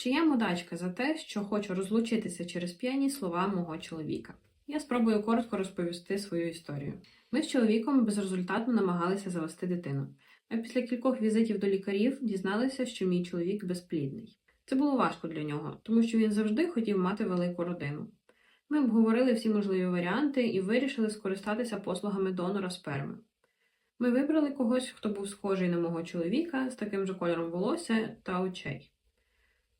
Чи я мудачка за те, що хочу розлучитися через п'яні слова мого чоловіка? Я спробую коротко розповісти свою історію. Ми з чоловіком безрезультатно намагалися завести дитину. А після кількох візитів до лікарів дізналися, що мій чоловік безплідний. Це було важко для нього, тому що він завжди хотів мати велику родину. Ми обговорили всі можливі варіанти і вирішили скористатися послугами донора сперми. Ми вибрали когось, хто був схожий на мого чоловіка з таким же кольором волосся та очей.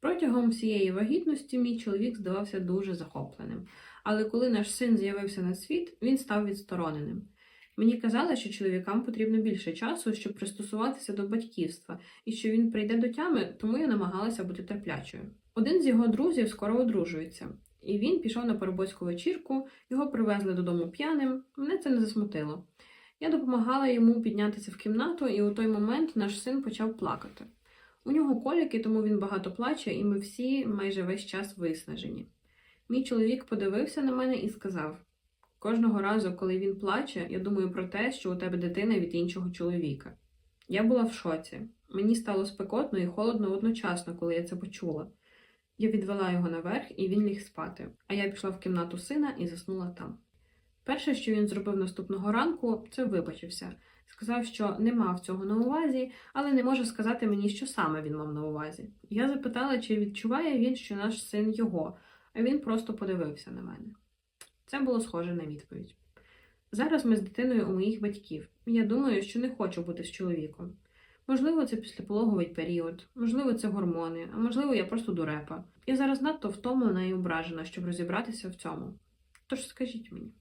Протягом всієї вагітності мій чоловік здавався дуже захопленим, але коли наш син з'явився на світ, він став відстороненим. Мені казали, що чоловікам потрібно більше часу, щоб пристосуватися до батьківства, і що він прийде до тями, тому я намагалася бути терплячою. Один з його друзів скоро одружується, і він пішов на парубоцьку вечірку, його привезли додому п'яним. Мене це не засмутило. Я допомагала йому піднятися в кімнату, і у той момент наш син почав плакати. У нього коліки, тому він багато плаче, і ми всі майже весь час виснажені. Мій чоловік подивився на мене і сказав: кожного разу, коли він плаче, я думаю про те, що у тебе дитина від іншого чоловіка. Я була в шоці. Мені стало спекотно і холодно одночасно, коли я це почула. Я відвела його наверх, і він ліг спати, а я пішла в кімнату сина і заснула там. Перше, що він зробив наступного ранку, це вибачився. Сказав, що не мав цього на увазі, але не може сказати мені, що саме він мав на увазі. Я запитала, чи відчуває він, що наш син його, а він просто подивився на мене. Це було схоже на відповідь. Зараз ми з дитиною у моїх батьків. Я думаю, що не хочу бути з чоловіком. Можливо, це післяпологовий період, можливо, це гормони, а можливо, я просто дурепа. Я зараз надто втомлена і ображена, щоб розібратися в цьому. Тож скажіть мені.